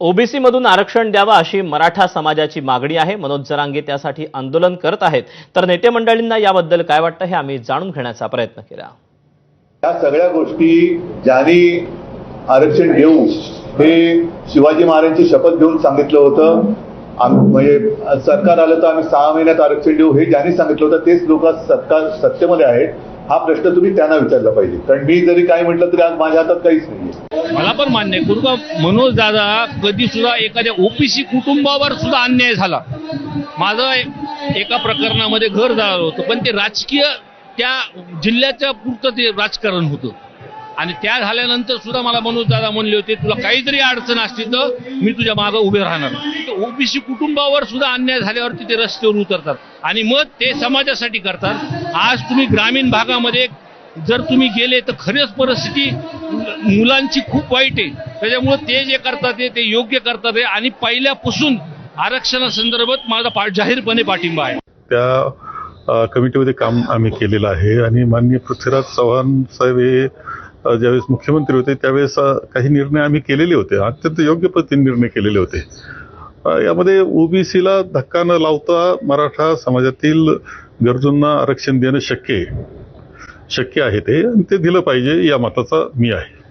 OBC मधून आरक्षण द्यावं अशी मराठा समाजाची मागणी आहे. मनोज जरांगे त्यासाठी आंदोलन करत आहेत. तर नेते मंडळींना याबद्दल काय वाटतं हे आम्ही जाणून घेण्याचा प्रयत्न केला. या सगळ्या गोष्टी ज्यांनी आरक्षण देऊ हे शिवाजी महाराजांची शपथ घेऊन सांगितलं होतं. म्हणजे सरकार आलं तर आम्ही सहा महिन्यात आरक्षण देऊ हे ज्यांनी सांगितलं होतं तेच लोक सरकार सत्तेमध्ये आहेत. हा प्रश्न तुम्ही त्यांना विचारला पाहिजे. कारण मी जरी काय म्हटलं तरी आज माझ्या हातात काहीच नाहीये. मला पण मान्य आहे. कुरुबा मनोज दादा कधी सुद्धा एखाद्या ओबीसी कुटुंबावर सुद्धा अन्याय झाला. माझं एका प्रकरणामध्ये घर झालं होतं पण ते राजकीय त्या जिल्ह्याच्या पुरतं ते राजकारण होतं. आणि त्या झाल्यानंतर सुद्धा मला मनोज दादा म्हणले होते तुला काहीतरी अडचण असली तर मी तुझ्या मागं उभे राहणार. ओबीसी कुटुंबावर सुद्धा अन्याय झाल्यावरती ते रस्त्यावर उतरतात. आणि मग ते समाजासाठी करतात. आज तुम्ही ग्रामीण भागामध्ये जर तुम्ही गेले तर खरेच परिस्थिती मुलांची खूप वाईट आहे. त्याच्यामुळे ते जे करतात ते ते योग्य करतात आहे. आणि पहिल्यापासून आरक्षणासंदर्भात माझा पा जाहीरपणे पाठिंबा आहे. त्या कमिटीमध्ये काम आम्ही केलेलं आहे. आणि माननीय पृथ्वीराज चव्हाण साहेब हे ज्यावेळेस मुख्यमंत्री होते त्यावेळेस काही निर्णय आम्ही केलेले होते. अत्यंत योग्य पद्धतीने निर्णय केलेले होते. यामध्ये ओबीसीला धक्का न लावता मराठा समाजातील गरजूंना आरक्षण देणं शक्य आहे. शक्य आहे ते आणि ते दिलं पाहिजे या मताचा मी आहे.